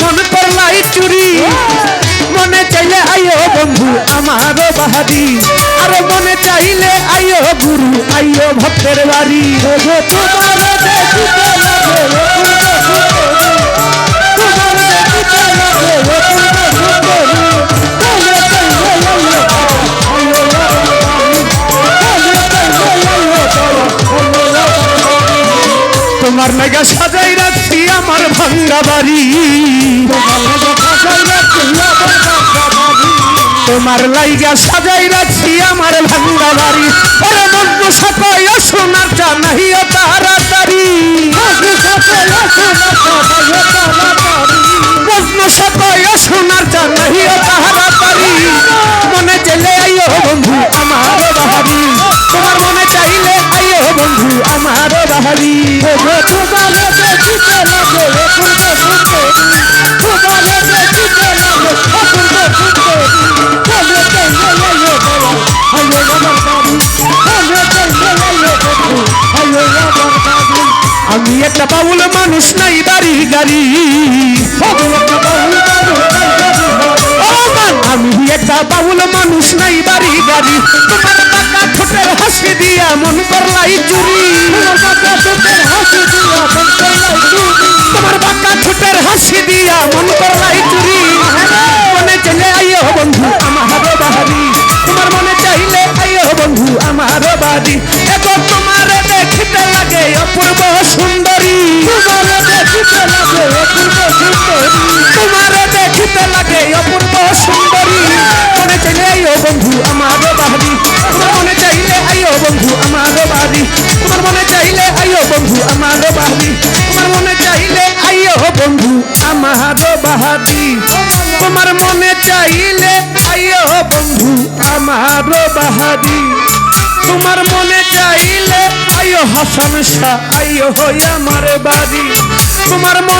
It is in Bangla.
মন করলাই চুরি। মনে চাইলে আইও বন্ধু, আমারও বাহারি আর মনে চাইলে আইও গুরু, আইও ভক্তের বাড়ি। তোমার তোমার লাগা সাজাই রাখছি আমার ভাঙ্গা বাড়ি। তোমার লাইগা সাজাই রাখছি আমার ভাঙ্গা বাড়ি। ওরে মন্ত্র সাপাই সোনার চা নাহিও তাড়াতাড়ি। বন্ধু আমার বাহারি তোমার মনে চাইলে আইও বন্ধু আমার বাহারি তোমার দেখিতে লাগে অপূর্ব সুন্দরী তোমার দেখিতে লাগে অপূর্ব সুন্দরী বলে চাইলে আইও বাবা আইও বাবার বাড়ি বলে চাইলে আইও বন্ধু আইও বাবার বাড়ি আমি একটা বাউল মানুষ নাই বাড়ি গাড়ি আমি একটা বাউল মানুষ নাই বাড়ি গাড়ি। ও মান, আমি একটা বাউল মানুষ নাই বাড়ি গাড়ি তোমার টাকা ঠোঁটের হাসি দিয়া মন করলাই চুরি। তোমার বাঁকা ঠোঁটের হাসি দিয়া মন করলাই চুরি। মনে চলে আইও বন্ধু আমার বাহারি তোমার মনে চাইলে আইও বন্ধু আমার বাড়ি। এগো তোমার দেখিতে লাগে অপূর্ব সুন্দরী। তোমার দেখিতে লাগে অপূর্ব সুন্দরী। তোমার দেখিতে লাগে অপূর্ব সুন্দরী। মনে চাইলে আইও বন্ধু আমার বাড়ি। বাড়ি। তোমার মনে চাইলে আইও বন্ধু আমার বাড়ি। তোমার মনে চাইলে আইও বন্ধু আমার বাহারি তোমার মনে চাইলে আইও বন্ধু আমার বাহারি তোমার মনে চাইলে আইও হাসান শাহ, আইও হই আমার বাড়ি। তোমার মনে